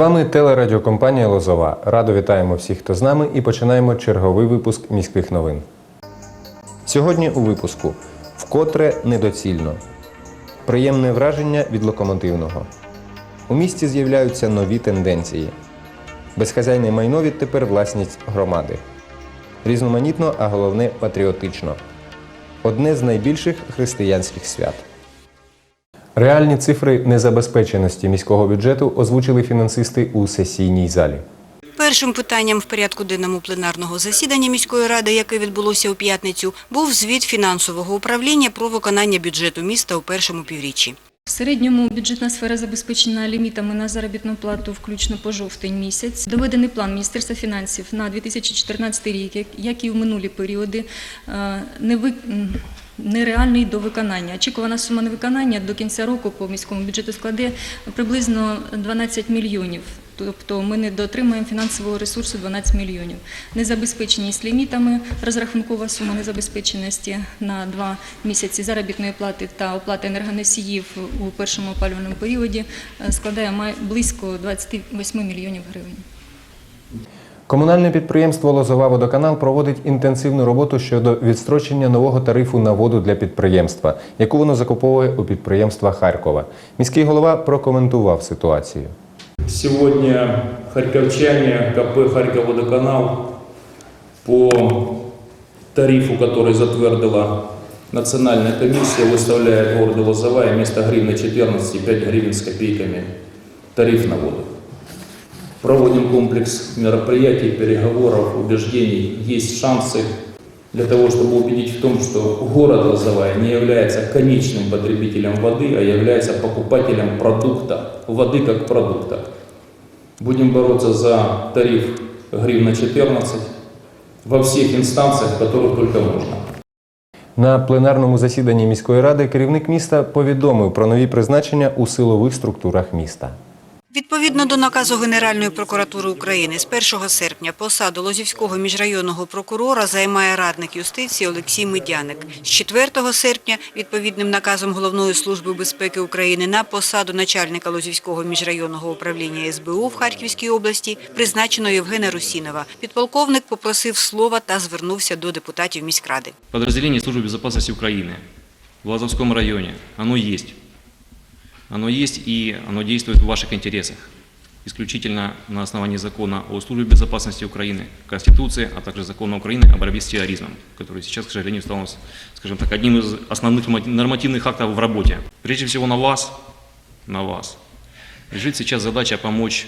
Вами телерадіокомпанія Лозова. Радо вітаємо всіх, хто з нами, і починаємо черговий випуск міських новин. Сьогодні у випуску вкотре недоцільно. Приємне враження від локомотивного. У місті з'являються нові тенденції. Безхазяйне майно відтепер власність громади. Різноманітно, а головне патріотично. Одне з найбільших християнських свят. Реальні цифри незабезпеченості міського бюджету озвучили фінансисти у сесійній залі. Першим питанням в порядку денному пленарного засідання міської ради, яке відбулося у п'ятницю, був звіт фінансового управління про виконання бюджету міста у першому півріччі. В середньому бюджетна сфера забезпечена лімітами на заробітну плату, включно по жовтень місяць. Доведений план Міністерства фінансів на 2014 рік, як- і в минулі періоди, е, не ви- нереальний до виконання. Очікувана сума невиконання до кінця року по міському бюджету складе приблизно 12 мільйонів. Тобто ми не дотримуємо фінансового ресурсу 12 мільйонів. Незабезпеченість лімітами, розрахункова сума незабезпеченості на два місяці заробітної плати та оплати енергоносіїв у першому опалювальному періоді е, складає близько 28 мільйонів гривень. Комунальне підприємство Лозова Водоканал проводить інтенсивну роботу щодо відстрочення нового тарифу на воду для підприємства, яку воно закуповує у підприємства Харкова. Міський голова прокоментував ситуацію. Сегодня харьковчане, КП «Харьковводоканал» по тарифу, который затвердила Национальная комиссия, выставляет городу Лозовая вместо гривны 14 5 гривен с копейками тариф на воду. Проводим комплекс мероприятий, переговоров, убеждений. Есть шансы для того, чтобы убедить в том, что город Лозовая не является конечным потребителем воды, а является покупателем продукта, воды как продукта. Будем бороться за тариф гривна 14 во всех инстанциях, в которых только можно. На пленарному засіданні міської ради керівник міста повідомив про нові призначення у силових структурах міста. Відповідно до наказу Генеральної прокуратури України з 1 серпня посаду Лозівського міжрайонного прокурора займає радник юстиції Олексій Медяник. З 4 серпня відповідним наказом Головної служби безпеки України на посаду начальника Лозівського міжрайонного управління СБУ в Харківській області призначено Євгена Русінова. Підполковник попросив слова та звернувся до депутатів міськради. Подразделение Службы безопасности Украины в Лазовском районе, оно есть. Оно есть и оно действует в ваших интересах. Исключительно на основании закона о Службе безопасности Украины, Конституции, а также закона Украины о борьбе с терроризмом, который сейчас, к сожалению, стал, скажем так, одним из основных нормативных актов в работе. Прежде всего на вас, на вас, лежит сейчас задача помочь,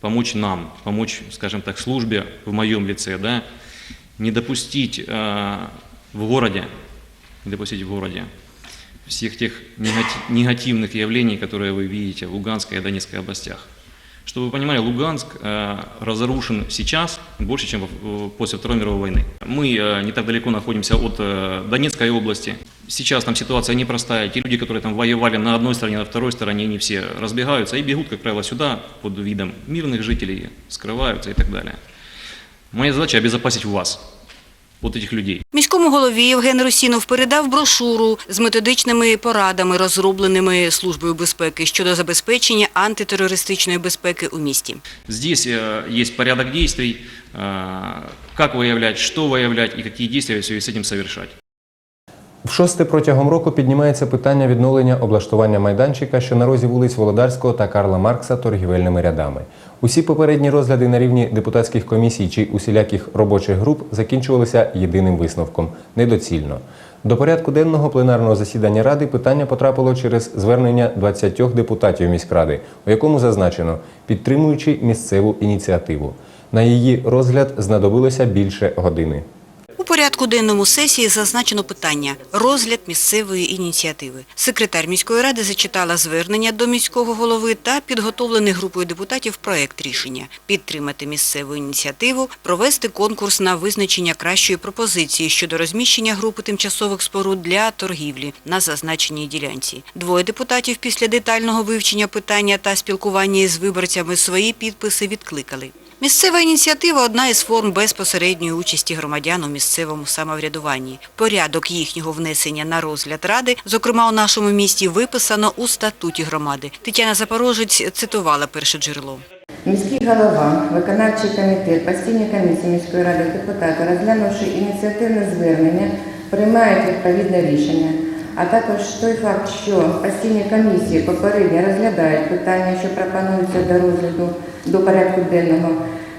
помочь нам, помочь, скажем так, службе в моем лице, да, не допустить э, в городе, не допустить в городе всех тех негати- негативных явлений, которые вы видите в Луганской и Донецкой областях. Чтобы вы понимали, Луганск э, разрушен сейчас больше, чем после Второй мировой войны. Мы э, не так далеко находимся от э, Донецкой области. Сейчас там ситуация непростая. Те люди, которые там воевали на одной стороне, на второй стороне, они все разбегаются и бегут, как правило, сюда под видом мирных жителей, скрываются и так далее. Моя задача обезопасить вас, вот этих людей. Міському голові Євген Русінов передав брошуру з методичними порадами, розробленими Службою безпеки щодо забезпечення антитерористичної безпеки у місті. Здесь э, есть порядок действий, э, как выявлять, что выявлять и какие действия в связи с этим совершать. В шосте протягом року піднімається питання відновлення облаштування майданчика, що на розі вулиць Володарського та Карла Маркса торгівельними рядами. Усі попередні розгляди на рівні депутатських комісій чи усіляких робочих груп закінчувалися єдиним висновком недоцільно. До порядку денного пленарного засідання ради питання потрапило через звернення 20 депутатів міськради, у якому зазначено, підтримуючи місцеву ініціативу. На її розгляд знадобилося більше години. У порядку денному сесії зазначено питання розгляд місцевої ініціативи. Секретар міської ради зачитала звернення до міського голови та підготовлений групою депутатів проект рішення підтримати місцеву ініціативу, провести конкурс на визначення кращої пропозиції щодо розміщення групи тимчасових споруд для торгівлі на зазначеній ділянці. Двоє депутатів після детального вивчення питання та спілкування із виборцями свої підписи відкликали. Місцева ініціатива – одна із форм безпосередньої участі громадян у місцевому самоврядуванні. Порядок їхнього внесення на розгляд ради, зокрема у нашому місті, виписано у статуті громади. Тетяна Запорожець цитувала перше джерело. Міський голова, виконавчий комітет, постійні комісії міської ради, депутати, розглянувши ініціативне звернення, приймають відповідне рішення. А також той факт, що постійні комісії попередньо розглядають питання, що пропонуються до розгляду до порядку денного.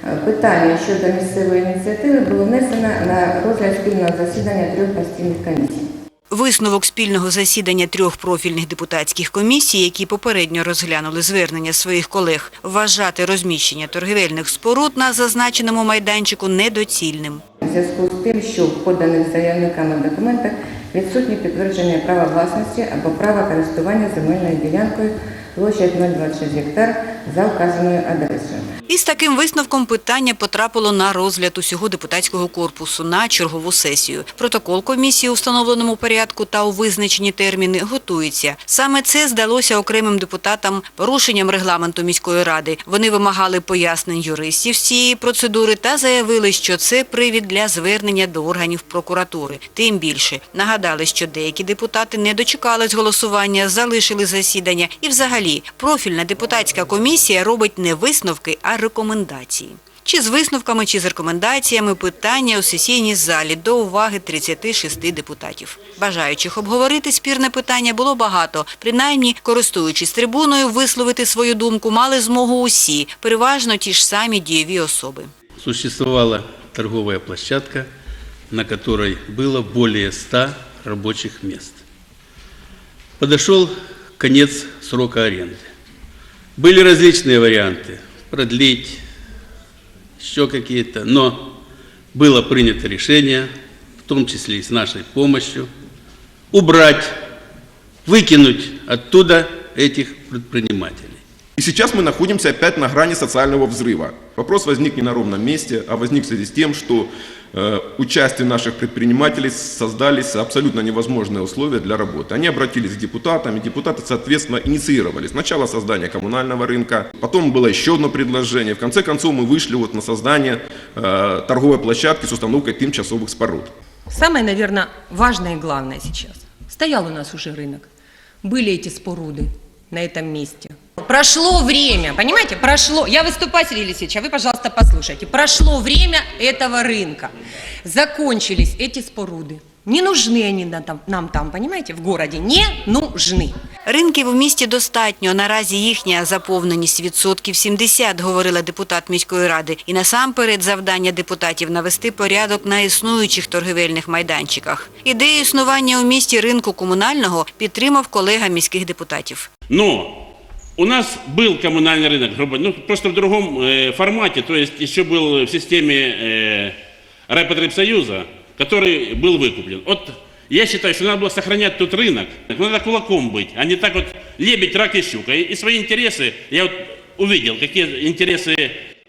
Е, Питання щодо місцевої ініціативи було внесено на розгляд спільного засідання трьох постійних комісій. Висновок спільного засідання трьох профільних депутатських комісій, які попередньо розглянули звернення своїх колег, вважати розміщення торгівельних споруд на зазначеному майданчику недоцільним. У зв'язку з тим, що в поданих заявниками документах відсутні підтвердження права власності або права користування земельною ділянкою площадь 026 гектар за вказаною адресою. І з таким висновком питання потрапило на розгляд усього депутатського корпусу на чергову сесію. Протокол комісії у встановленому порядку та у визначені терміни готується. Саме це здалося окремим депутатам порушенням регламенту міської ради. Вони вимагали пояснень юристів цієї процедури та заявили, що це привід для звернення до органів прокуратури. Тим більше нагадали, що деякі депутати не дочекались голосування, залишили засідання і взагалі профільна депутатська комісія робить не висновки, а рекомендації. Чи з висновками, чи з рекомендаціями питання у сесійній залі до уваги 36 депутатів. Бажаючих обговорити спірне питання було багато. Принаймні, користуючись трибуною, висловити свою думку мали змогу усі, переважно ті ж самі дієві особи. Существовала торговая площадка, на которой было более 100 рабочих мест. Подошел конец срока аренды. Были различные варианты – продлить, еще какие-то, но было принято решение, в том числе и с нашей помощью, убрать, выкинуть оттуда этих предпринимателей. И сейчас мы находимся опять на грани социального взрыва. Вопрос возник не на ровном месте, а возник в связи с тем, что э, участие наших предпринимателей создались абсолютно невозможные условия для работы. Они обратились к депутатам, и депутаты, соответственно, инициировали сначала создание коммунального рынка, потом было еще одно предложение. В конце концов мы вышли вот на создание э, торговой площадки с установкой тимчасовых споруд. Самое, наверное, важное и главное сейчас. Стоял у нас уже рынок. Были эти споруды на этом месте. Прошло время, понимаете, прошло. Я выступаю, Сергей Елисеевич, а вы, пожалуйста, послушайте. Прошло время этого рынка. Закончились эти споруды. Не нужны они на- там- нам там, понимаете, в городе. Не нужны. Ринків у місті достатньо. Наразі їхня заповненість відсотків 70, говорила депутат міської ради. І насамперед завдання депутатів навести порядок на існуючих торгівельних майданчиках. Ідею існування у місті ринку комунального підтримав колега міських депутатів. Но у нас был коммунальный рынок, грубо, ну просто в другом э, формате, то есть еще был в системе э, Райпотребсоюза, который был выкуплен. Вот я считаю, что надо было сохранять тот рынок, надо кулаком быть, а не так вот лебедь, рак и щука. И, и свои интересы, я вот увидел, какие интересы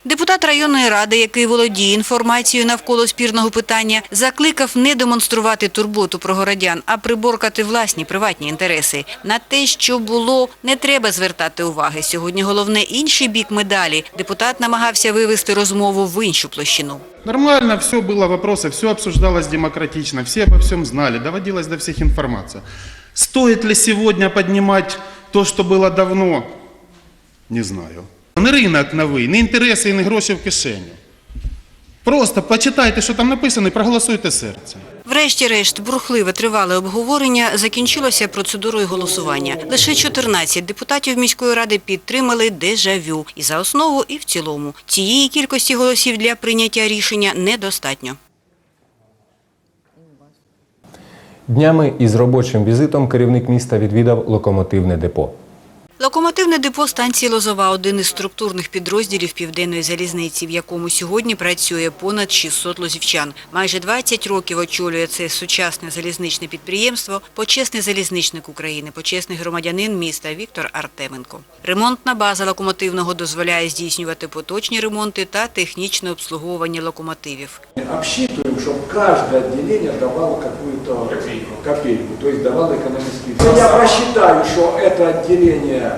Депутат районної ради, який володіє інформацією навколо спірного питання, закликав не демонструвати турботу про городян, а приборкати власні приватні інтереси. На те, що було, не треба звертати уваги. Сьогодні головне інший бік медалі. Депутат намагався вивести розмову в іншу площину. Нормально все было, вопросы, все обсуждалось демократично, все обо всем знали, доводилась до всех информация. Стоит ли сегодня поднимать то, что было давно? Не знаю. Не ринок новий, не інтереси і не гроші в кишеню. Просто почитайте, що там написано, і проголосуйте серцем. Врешті-решт, бурхливе тривале обговорення закінчилося процедурою голосування. Лише 14 депутатів міської ради підтримали дежавю і за основу, і в цілому. Цієї кількості голосів для прийняття рішення недостатньо. Днями із робочим візитом керівник міста відвідав локомотивне депо. Локомотивне депо станції Лозова – один із структурних підрозділів Південної залізниці, в якому сьогодні працює понад 600 лозівчан. Майже 20 років очолює це сучасне залізничне підприємство почесний залізничник України, почесний громадянин міста Віктор Артеменко. Ремонтна база локомотивного дозволяє здійснювати поточні ремонти та технічне обслуговування локомотивів. Обсчитываем, чтобы каждое отделение давало какую-то копейку. копейку, то есть давало экономический Я просчитаю, что это отделение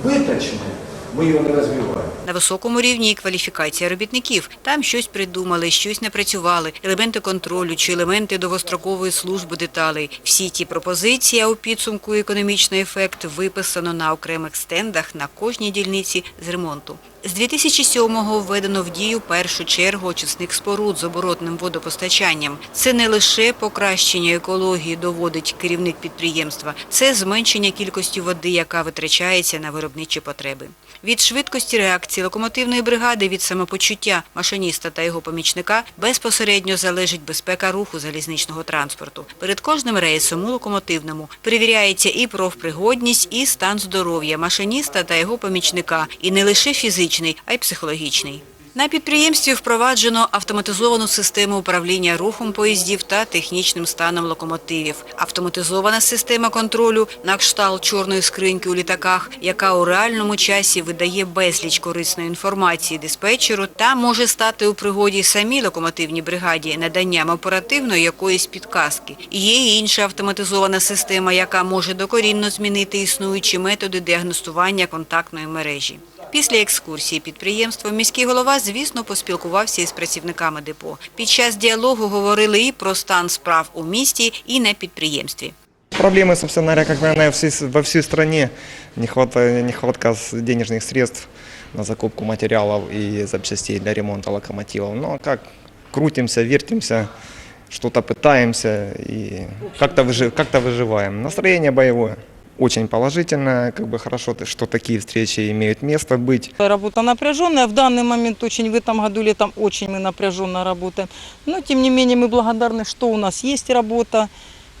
э, убыточное, мы его не развиваем. На високому рівні і кваліфікація робітників. Там щось придумали, щось напрацювали, елементи контролю чи елементи довгострокової служби деталей. Всі ті пропозиції, а у підсумку економічний ефект виписано на окремих стендах на кожній дільниці з ремонту. З 2007-го введено в дію першу чергу очисних споруд з оборотним водопостачанням. Це не лише покращення екології, доводить керівник підприємства, це зменшення кількості води, яка витрачається на виробничі потреби. Від швидкості реакції локомотивної бригади, від самопочуття машиніста та його помічника безпосередньо залежить безпека руху залізничного транспорту. Перед кожним рейсом у локомотивному перевіряється і профпригодність, і стан здоров'я машиніста та його помічника, і не лише фізичний, а й психологічний. На підприємстві впроваджено автоматизовану систему управління рухом поїздів та технічним станом локомотивів. Автоматизована система контролю на кшталт чорної скриньки у літаках, яка у реальному часі видає безліч корисної інформації диспетчеру та може стати у пригоді самій локомотивній бригаді наданням оперативної якоїсь підказки. Є і інша автоматизована система, яка може докорінно змінити існуючі методи діагностування контактної мережі. Після екскурсії підприємства міський голова, звісно, поспілкувався із працівниками депо. Під час діалогу говорили і про стан справ у місті, і на підприємстві. Проблемы, собственно говоря, как наверное, всей- во всей стране. Нехватка, нехватка с- денежных средств на закупку материалов и запчастей для ремонта локомотивов. Но как крутимся, вертимся, что-то пытаемся и как-то выжи- как-то выживаем. Настроение боевое. Очень положительное, как бы хорошо, что такие встречи имеют место быть. Работа напряженная. В данный момент очень в этом году летом очень мы напряженно работаем. Но тем не менее мы благодарны, что у нас есть работа.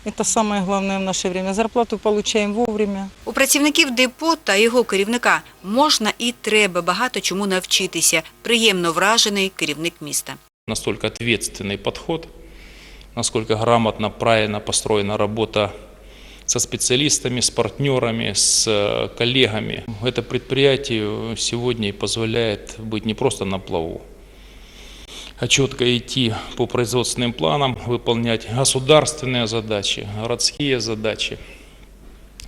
Это самое главное в наше время. Зарплату получаем вовремя. У працівників депо та його керівника можна і треба багато чому навчитися. Приємно вражений керівник міста. Настолько ответственный подход, насколько грамотно, правильно построена работа со специалистами, с партнерами, с э, коллегами. Это предприятие сегодня позволяет быть не просто на плаву, а четко идти по производственным планам, выполнять государственные задачи, городские задачи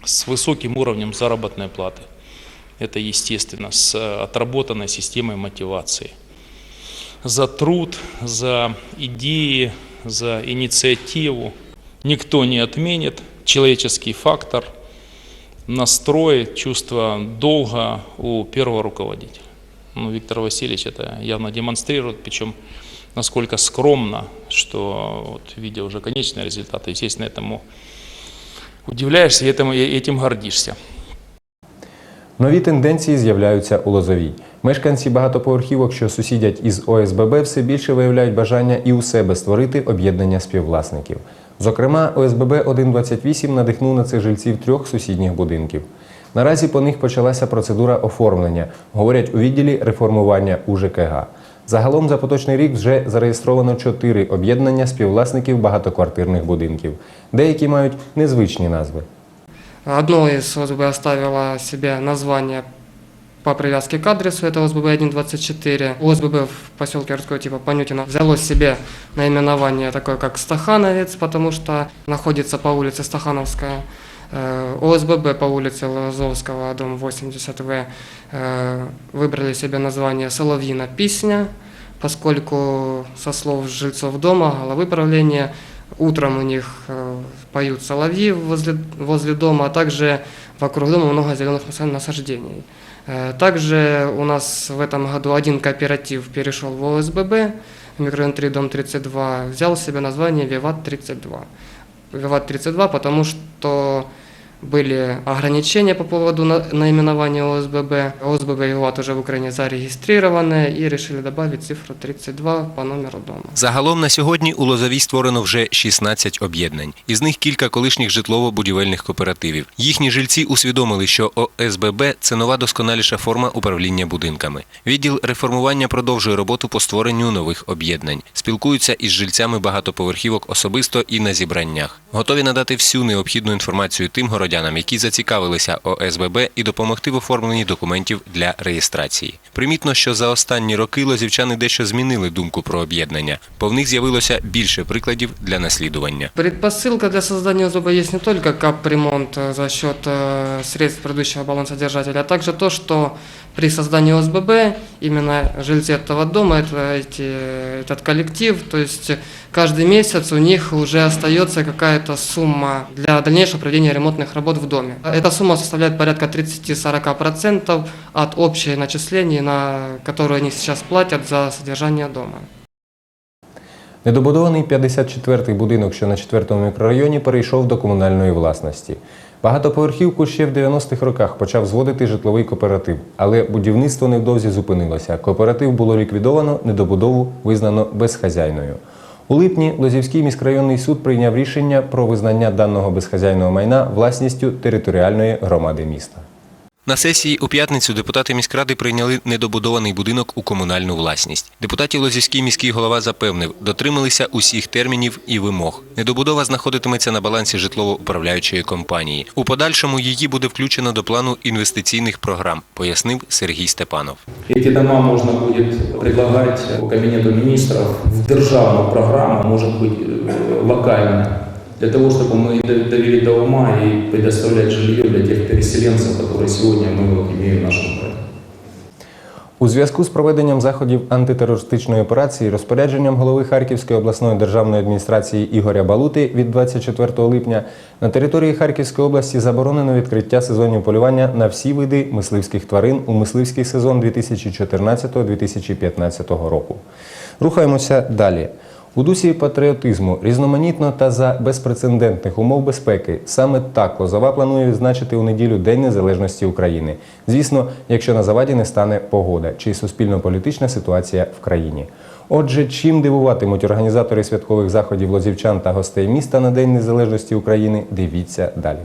с высоким уровнем заработной платы. Это естественно, с э, отработанной системой мотивации. За труд, за идеи, за инициативу никто не отменит. Человеческий фактор, настрой, чувство долга у первого руководителя. Ну, Виктор Васильевич это явно демонстрирует, причем насколько скромно, что вот, видя уже конечный результат, естественно, этому удивляешься и этому, и этим гордишься. Нові тенденції з'являються у Лозовій. Мешканці багатоповерхівок, що сусідять із ОСББ, все більше виявляють бажання і у себе створити об'єднання співвласників. Зокрема, ОСББ 128 надихнув на цих жильців трьох сусідніх будинків. Наразі по них почалася процедура оформлення, говорять у відділі реформування УЖКГ. Загалом за поточний рік вже зареєстровано чотири об'єднання співвласників багатоквартирних будинків. Деякі мають незвичні назви. Одно из ОСББ оставило себе название по привязке к адресу, это ОСББ 124. ОСББ в поселке Русского типа Панютина взяло себе наименование такое, как Стахановец, потому что находится по улице Стахановская. Э, ОСББ по улице Лозовского, дом 80В, э, выбрали себе название «Соловьина песня», поскольку со слов жильцов дома, главы правления, утром у них э, поют соловьи возле, возле дома, а также вокруг дома много зеленых наса- насаждений. Э, Также у нас в этом году один кооператив перешел в ОСББ, микрорайон 3, дом 32, взял себе название «Виват-32». «Виват-32», потому что были ограничения по поводу на- наименования ОСББ. ОСББ «Виват» уже в Украине зарегистрированы и решили добавить цифру 32 по номеру дома. Загалом на сьогодні у Лозовій створено вже 16 об'єднань. Із них кілька колишніх житлово-будівельних кооперативів. Їхні жильці усвідомили, що ОСББ – це нова досконаліша форма управління будинками. Відділ реформування продовжує роботу по створенню нових об'єднань. Спілкуються із жильцями багатоповерхівок особисто і на зібраннях. Готові надати всю необхідну інформацію тим городянам, які зацікавилися ОСББ, і допомогти в оформленні документів для реєстрації. Примітно, що за останні роки лозівчани дещо змінили думку про об'єднання, бо в них з'явилося більше прикладів для наслідування. Предпосылка для создания ОСББ есть не только капремонт э, за счет э, средств предыдущего балансодержателя, а также то, что при создании ОСББ именно жильцы этого дома, это, эти, этот коллектив, то есть каждый месяц у них уже остается какая-то сумма для дальнейшего проведения ремонтных работ доход в доме. Эта сумма составляет порядка 30-40% от общей начислений, на которые они сейчас платят за содержание дома. Недобудований 54-й будинок, що на 4-му мікрорайоні, перейшов до комунальної власності. Багатоповерхівку ще в 90-х роках почав зводити житловий кооператив, але будівництво невдовзі зупинилося. Кооператив було ліквідовано, недобудову визнано безхазяйною. У липні Лозівський міськрайонний суд прийняв рішення про визнання даного безхазяйного майна власністю територіальної громади міста. На сесії у п'ятницю депутати міськради прийняли недобудований будинок у комунальну власність. Депутатів Лозівський міський голова запевнив, дотрималися усіх термінів і вимог. Недобудова знаходитиметься на балансі житлово-управляючої компанії. У подальшому її буде включено до плану інвестиційних програм, пояснив Сергій Степанов. Эти дома можно будет предлагать по кабинету министров в державную программу, может быть э, локально, для того, чтобы мы д- довели до ума и предоставлять жилье для тех переселенцев, которые сегодня мы вот имеем в нашем городе. У зв'язку з проведенням заходів антитерористичної операції розпорядженням голови Харківської обласної державної адміністрації Ігоря Балути від 24 липня на території Харківської області заборонено відкриття сезонів полювання на всі види мисливських тварин у мисливський сезон 2014-2015 року. Рухаємося далі. У дусі патріотизму різноманітно та за безпрецедентних умов безпеки саме так Лозова планує відзначити у неділю День Незалежності України. Звісно, якщо на заваді не стане погода чи суспільно-політична ситуація в країні. Отже, чим дивуватимуть організатори святкових заходів лозівчан та гостей міста на День Незалежності України, дивіться далі.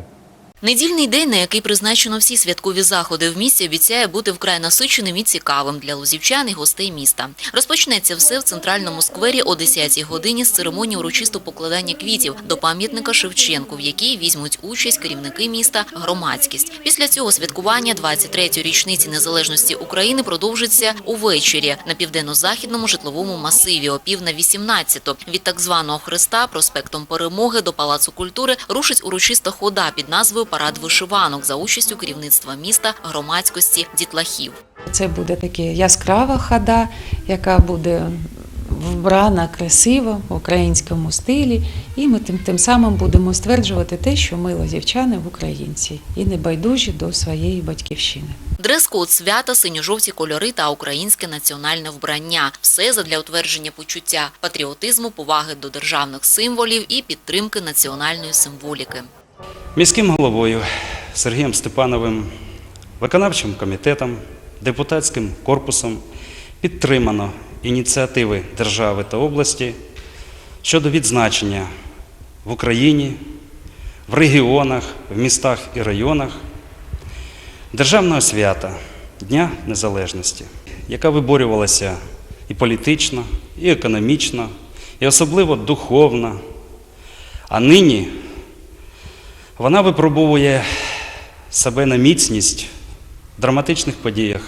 Недільний день, на який призначено всі святкові заходи в місті, обіцяє бути вкрай насиченим і цікавим для лозівчан і гостей міста. Розпочнеться все в центральному сквері о 10-й годині з церемонії урочисто покладання квітів до пам'ятника Шевченку, в якій візьмуть участь керівники міста, громадськість. Після цього святкування 23-ї річниці незалежності України продовжиться увечері на південно-західному житловому масиві о пів на 18 Від так званого хреста проспектом Перемоги до Палацу культури рушить урочиста хода під назвою Парад вишиванок за участю керівництва міста, громадськості, дітлахів. Це буде така яскрава хода, яка буде вбрана красиво в українському стилі, і ми тим, тим самим будемо стверджувати те, що ми лозівчани в українці і не байдужі до своєї батьківщини. Дрес-код свята, синьо-жовті кольори та українське національне вбрання – все задля утвердження почуття патріотизму, поваги до державних символів і підтримки національної символіки. Міським головою Сергієм Степановим, виконавчим комітетом, депутатським корпусом підтримано ініціативи держави та області щодо відзначення в Україні, в регіонах, в містах і районах державного свята Дня Незалежності, яка виборювалася і політично, і економічно, і особливо духовно. А нині вона випробовує себе на міцність в драматичних подіях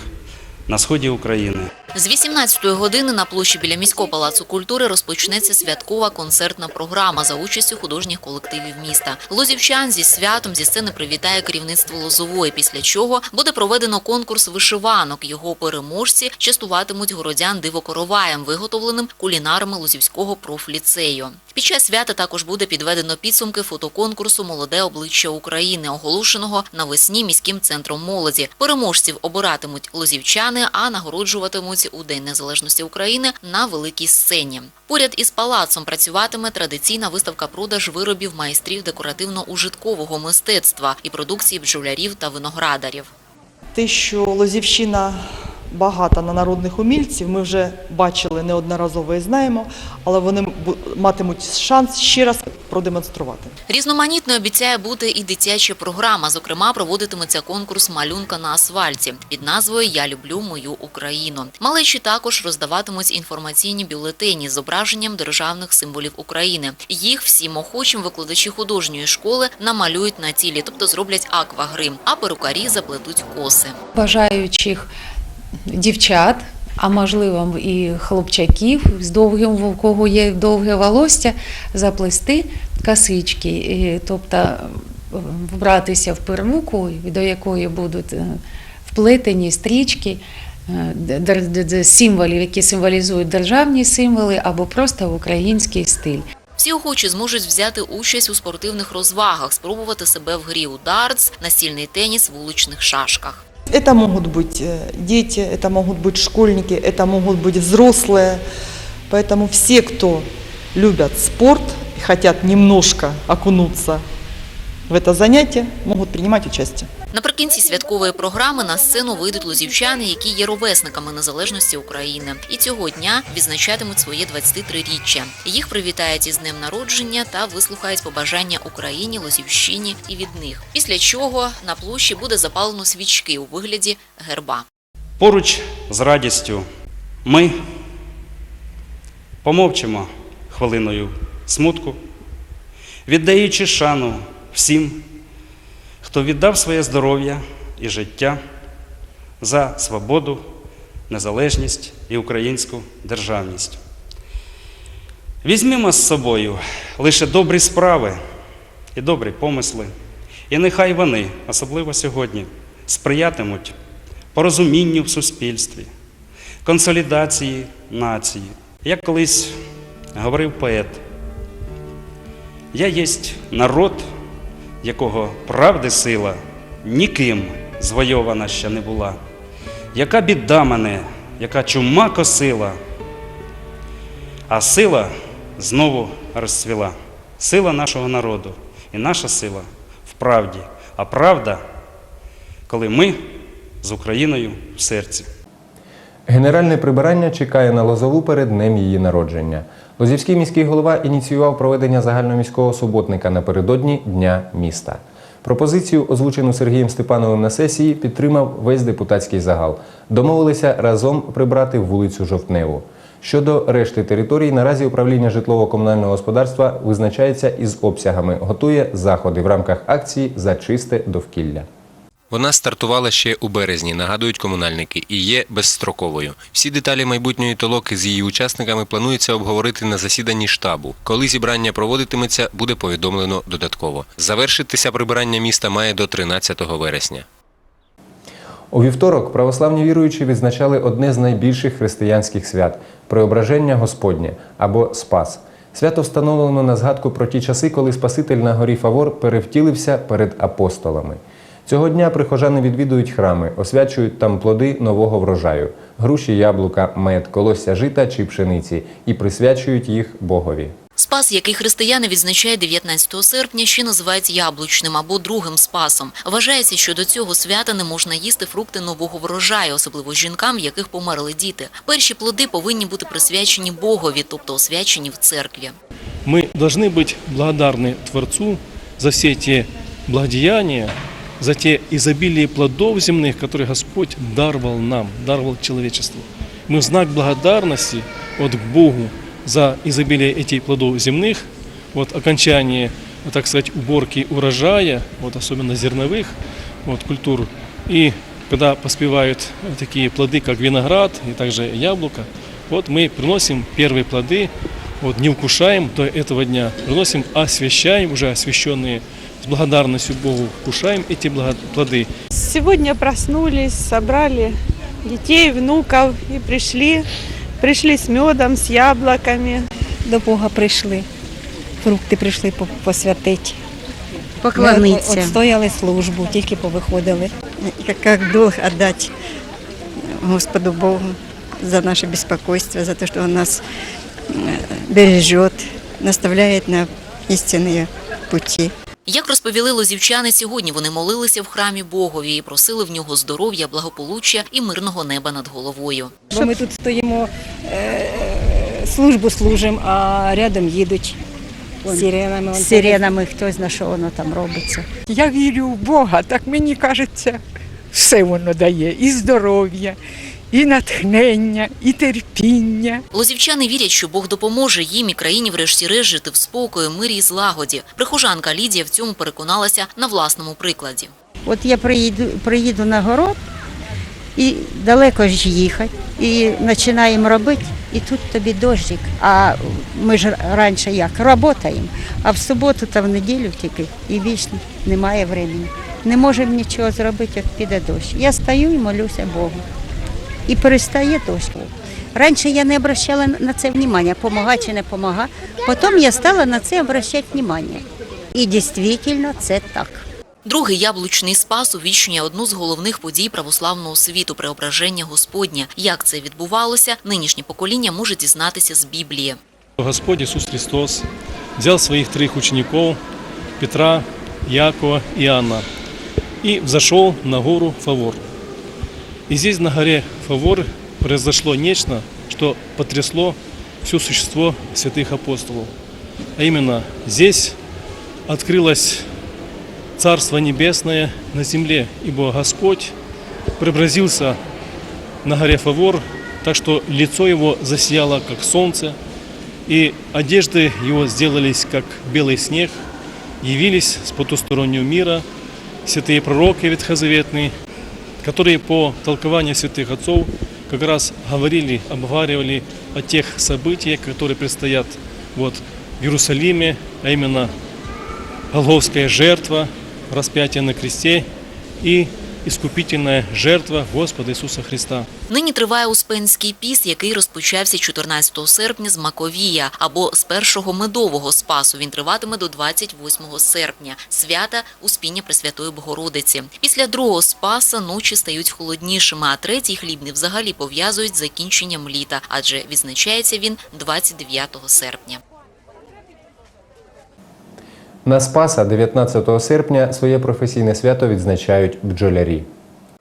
на сході України. З 18-ї години на площі біля міського палацу культури розпочнеться святкова концертна програма за участю художніх колективів міста. Лозівчан зі святом зі сцени привітає керівництво Лозової, після чого буде проведено конкурс вишиванок. Його переможці частуватимуть городян дивокороваєм, виготовленим кулінарами Лозівського профліцею. Під час свята також буде підведено підсумки фотоконкурсу Молоде обличчя України, оголошеного навесні міським центром молоді. Переможців обиратимуть лозівчани, а нагороджуватимуть у День Незалежності України на великій сцені. Поряд із палацом працюватиме традиційна виставка продаж виробів майстрів декоративно-ужиткового мистецтва і продукції бджолярів та виноградарів. Те, що Лозівщина багата на народних умільців, ми вже бачили неодноразово і знаємо, але вони матимуть шанс ще раз продемонструвати. Різноманітною обіцяє бути і дитяча програма. Зокрема, проводитиметься конкурс малюнка на асфальті під назвою Я люблю мою Україну. Малечі також роздаватимуть інформаційні бюлетені з зображенням державних символів України. Їх всім охочим викладачі художньої школи намалюють на тілі, тобто зроблять аквагрим, а перукарі заплетуть коси. Бажаючих дівчат, а можливо і хлопчаків з довгим, у кого є довге волосся, заплести косички, тобто вбратися в первуку, до якої будуть е, вплетені стрічки. е, символів, які символізують державні символи або просто український стиль. Всі охочі зможуть взяти участь у спортивних розвагах, спробувати себе в грі у дартс, настільний теніс, вуличних шашках. Это могут быть э, дети, это могут быть школьники, это могут быть взрослые. Поэтому все, кто любят спорт и хотят немножко окунуться в это занятие, могут принимать участие. Наприкінці святкової програми на сцену вийдуть лозівчани, які є ровесниками незалежності України, і цього дня відзначатимуть своє 23-річчя. Їх привітають із днем народження та вислухають побажання Україні, Лозівщині і від них. Після чого на площі буде запалено свічки у вигляді герба. Поруч з радістю ми помовчимо хвилиною смутку, віддаючи шану всім, хто віддав своє здоров'я і життя за свободу, незалежність і українську державність. Візьмімо з собою лише добрі справи і добрі помисли, і нехай вони, особливо сьогодні, сприятимуть порозумінню в суспільстві, консолідації нації. Як колись говорив поет, я єсть народ, якого правди сила ніким звойована ще не була. Яка біда мене, яка чума косила, а сила знову розцвіла. Сила нашого народу і наша сила в правді, а правда, коли ми з Україною в серці. Генеральне прибирання чекає на Лозову перед днем її народження. Лозівський міський голова ініціював проведення загальноміського суботника напередодні Дня міста. Пропозицію, озвучену Сергієм Степановим на сесії, підтримав весь депутатський загал. Домовилися разом прибрати вулицю Жовтневу. Щодо решти територій, наразі управління житлово-комунального господарства визначається із обсягами, готує заходи в рамках акції за чисте довкілля. Вона стартувала ще у березні, нагадують комунальники, і є безстроковою. Всі деталі майбутньої толоки з її учасниками планується обговорити на засіданні штабу. Коли зібрання проводитиметься, буде повідомлено додатково. Завершитися прибирання міста має до 13 вересня. У вівторок православні віруючі відзначали одне з найбільших християнських свят Преображення Господнє або Спас. Свято встановлено на згадку про ті часи, коли Спаситель на горі Фавор перевтілився перед апостолами. Цього дня прихожани відвідують храми, освячують там плоди нового врожаю груші, яблука, мед, колосся жита чи пшениці і присвячують їх Богові. Спас, який християни відзначають 19 серпня, ще називають яблучним або другим спасом. Вважається, що до цього свята не можна їсти фрукти нового врожаю, особливо жінкам, в яких померли діти. Перші плоди повинні бути присвячені Богові, тобто освячені в церкві. Мы должны быть благодарны Творцу за все те благодеяния, за те изобилие плодов земных, которые Господь даровал нам, даровал человечеству. Мы в знак благодарности от к Богу за изобилие этих плодов земных, вот окончание, так сказать, уборки урожая, вот особенно зерновых вот, культур, и когда поспевают такие плоды, как виноград и также яблоко, вот мы приносим первые плоды, вот не вкушаем до этого дня, приносим, освящаем, уже освященные с благодарностью Богу, вкушаем эти благо- плоды. Сегодня проснулись, собрали детей, внуков и пришли. Пришли с медом, с яблоками. До Бога прийшли. Фрукти прийшли по- посвятити. Поклониться. Ми от- Отстояли службу, тільки повиходили. Как долг отдать Господу Богу за наше беспокойство, за то, что Он нас э, бережет, наставляет на истинные пути. Як розповіли лозівчани, сьогодні вони молилися в храмі Богові і просили в нього здоров'я, благополуччя і мирного неба над головою. Бо ми тут стоїмо, е, службу служимо, а рядом їдуть сиренами. З сиренами, хто знає, що воно там робиться. Я вірю в Бога, так мені кажеться, все воно дає і здоров'я, і натхнення, і терпіння. Лозівчани вірять, що Бог допоможе їм і країні врешті-решт жити в спокої, мирі і злагоді. Прихожанка Лідія в цьому переконалася на власному прикладі. От я приїду, приїду на город і далеко ж їхати, і починаємо робити, і тут тобі дощик. А ми ж раніше як працюємо, а в суботу та в неділю тільки і більш немає времени. Не можемо нічого зробити, як піде дощ. Я стою і молюся Богу. І перестає дощ. Раніше я не обращала на це внимання, помога чи не помога. Потім я стала на це обращати внимання. І дійсно це так. Другий яблучний спас увічнює одну з головних подій православного світу преображення Господня. Як це відбувалося, нинішнє покоління може дізнатися з Біблії. Господь Иисус Христос взял своих троих учеников, Петра, Якова и Иоанна, и взошел на гору Фавор. И здесь на горе Фавор произошло нечто, что потрясло все существо святых апостолов. А именно здесь открылось Царство Небесное на земле, ибо Господь преобразился на горе Фавор, так что лицо его засияло, как солнце, и одежды его сделались, как белый снег, явились с потустороннего мира святые пророки ветхозаветные, которые по толкованию святых отцов как раз говорили, обговаривали о тех событиях, которые предстоят вот, в Иерусалиме, а именно Голговская жертва, распятие на кресте и искупительная жертва Господа Иисуса Христа. Нині триває Успенський піс, який розпочався 14 серпня з Маковія або з першого медового спасу. Він триватиме до 28 серпня, свята Успіння Пресвятої Богородиці. Після другого спаса ночі стають холоднішими, а третій хлібний взагалі пов'язують з закінченням літа, адже відзначається він 29 серпня. На Спаса 19 серпня своє професійне свято відзначають бджолярі.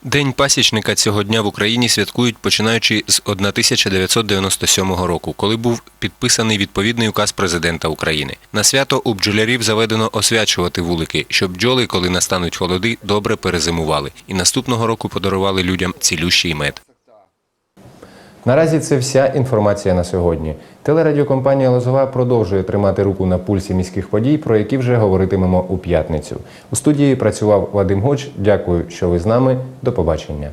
День пасічника цього дня в Україні святкують починаючи з 1997 року, коли був підписаний відповідний указ президента України. На свято у бджолярів заведено освячувати вулики, щоб бджоли, коли настануть холоди, добре перезимували, і наступного року подарували людям цілющий мед. Наразі це вся інформація на сьогодні. Телерадіокомпанія Лозова продовжує тримати руку на пульсі міських подій, про які вже говоритимемо у п'ятницю. У студії працював Вадим Гоч. Дякую, що ви з нами. До побачення.